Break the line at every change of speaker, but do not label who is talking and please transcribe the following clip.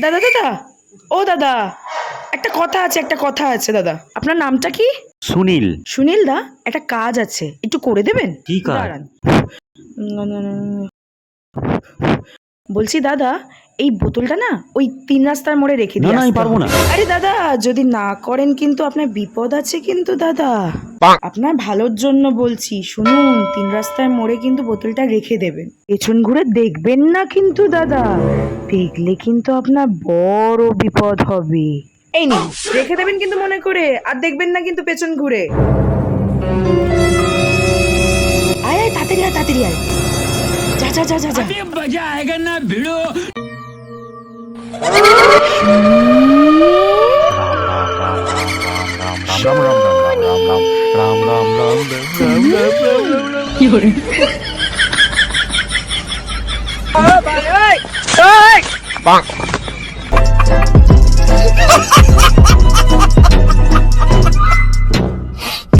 দাদা দাদা। ও দাদা। একটা কথা আছে একটা কথা আছে দাদা। আপনার নামটা কি?
সুনীল।
সুনীল দা একটা কাজ আছে। একটু করে দেবেন?
কি কাজ?
দাঁড়ান। বলছি দাদা এই বোতলটা না ওই তিন রাস্তার মোড়ে রেখে
না না আমি পারব না।
আরে দাদা যদি না করেন কিন্তু আপনার বিপদ আছে কিন্তু দাদা। আপনার ভালোর জন্য বলছি শুনুন তিন রাস্তার মোড়ে কিন্তু বোতলটা রেখে দেবেন। পেছন ঘুরে দেখবেন না কিন্তু দাদা। দেখলে কিন্তু আপনার বড় বিপদ হবে। এই নিন রেখে দেবেন কিন্তু মনে করে আর দেখবেন না কিন্তু পেছন ঘুরে। আয় আয় তাড়াতাড়ি আয় তাড়াতাড়ি আয়। जा जा जा जा
मजा आएगा ना भिड़ो
राम राम राम राम राम राम राम राम राम राम राम राम राम राम